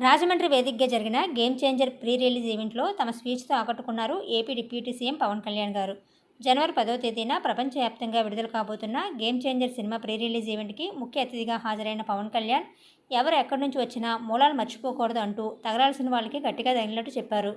రాజమండ్రి వేదికగా జరిగిన game changer pre release ఈవెంట్లో తమ స్పీచ్తో ఆకట్టుకున్నారు AP deputy CM Pawan Kalyan గారు. జనవరి పదో తేదీన ప్రపంచవ్యాప్తంగా విడుదల కాబోతున్న game changer cinema pre release ఈవెంట్కి ముఖ్య అతిథిగా హాజరైన పవన్ కళ్యాణ్ ఎవరు ఎక్కడి నుంచి వచ్చినా మూలాలు మర్చిపోకూడదు అంటూ తగలాల్సిన వాళ్ళకి గట్టిగా తగిలినట్టు చెప్పారు.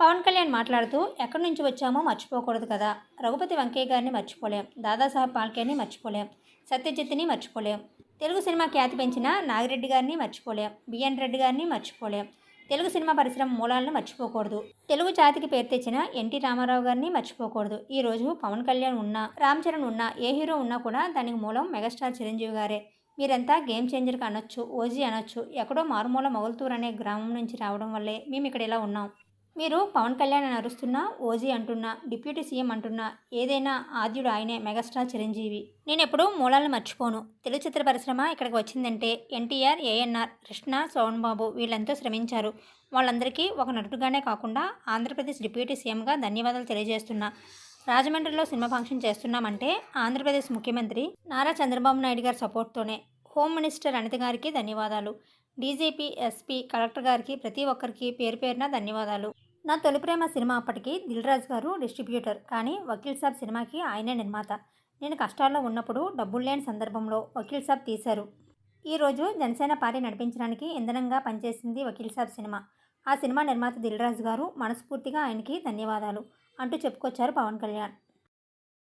పవన్ కళ్యాణ్ మాట్లాడుతూ ఎక్కడి నుంచి వచ్చామో మర్చిపోకూడదు కదా. రఘుపతి వెంకయ్య గారిని మర్చిపోలేం. దాదాసాహెబ్ పాల్కేని మర్చిపోలేం. సత్యజిత్ని మర్చిపోలేం. తెలుగు సినిమా ఖ్యాతి పెంచిన నాగిరెడ్డి గారిని మర్చిపోలేం బిఎన్ రెడ్డి గారిని మర్చిపోలేం. తెలుగు సినిమా పరిశ్రమ మూలాలను మర్చిపోకూడదు. తెలుగు జాతికి పేరు తెచ్చిన ఎన్టీ రామారావు గారిని మర్చిపోకూడదు. ఈ రోజు పవన్ కళ్యాణ్ ఉన్నా రామ్ చరణ్ ఉన్నా ఏ హీరో ఉన్నా కూడా దానికి మూలం మెగాస్టార్ చిరంజీవి గారే. మీరంతా గేమ్ చేంజర్కి అనొచ్చు ఓజీ అనొచ్చు ఎక్కడో మారుమూల మొగల్తూర్ అనే గ్రామం నుంచి రావడం వల్లే మేము ఇక్కడ ఇలా ఉన్నాం. మీరు పవన్ కళ్యాణ్ అని అరుస్తున్నా ఓజీ అంటున్నా డిప్యూటీ సీఎం అంటున్నా ఏదైనా ఆద్యుడు ఆయనే మెగాస్టార్ చిరంజీవి. నేను ఎప్పుడూ మూలాలను మర్చిపోను. తెలుగు చిత్ర పరిశ్రమ ఇక్కడికి వచ్చిందంటే ఎన్టీఆర్ ఏఎన్ఆర్ కృష్ణ సోహన్ బాబు వీళ్ళంతా శ్రమించారు. వాళ్ళందరికీ ఒక నటుడుగానే కాకుండా ఆంధ్రప్రదేశ్ డిప్యూటీ సీఎంగా ధన్యవాదాలు తెలియజేస్తున్నా. రాజమండ్రిలో సినిమా ఫంక్షన్ చేస్తున్నామంటే ఆంధ్రప్రదేశ్ ముఖ్యమంత్రి నారా చంద్రబాబు నాయుడు గారి సపోర్ట్తోనే హోమ్ మినిస్టర్ అనిత గారికి ధన్యవాదాలు. డీజీపీ ఎస్పీ కలెక్టర్ గారికి ప్రతి ఒక్కరికి పేరు పేరున ధన్యవాదాలు. నా తొలి ప్రేమ సినిమా అప్పటికి దిల్రాజ్ గారు డిస్ట్రిబ్యూటర్. కానీ వకీల్ సాబ్ సినిమాకి ఆయనే నిర్మాత. నేను కష్టాల్లో ఉన్నప్పుడు డబ్బులు లేని సందర్భంలో వకీల్ సాబ్ తీశారు. ఈరోజు జనసేన పార్టీ నడిపించడానికి ఇంధనంగా పనిచేసింది వకీల్ సాబ్ సినిమా. ఆ సినిమా నిర్మాత దిల్రాజ్ గారు మనస్ఫూర్తిగా ఆయనకి ధన్యవాదాలు అంటూ చెప్పుకొచ్చారు పవన్ కళ్యాణ్.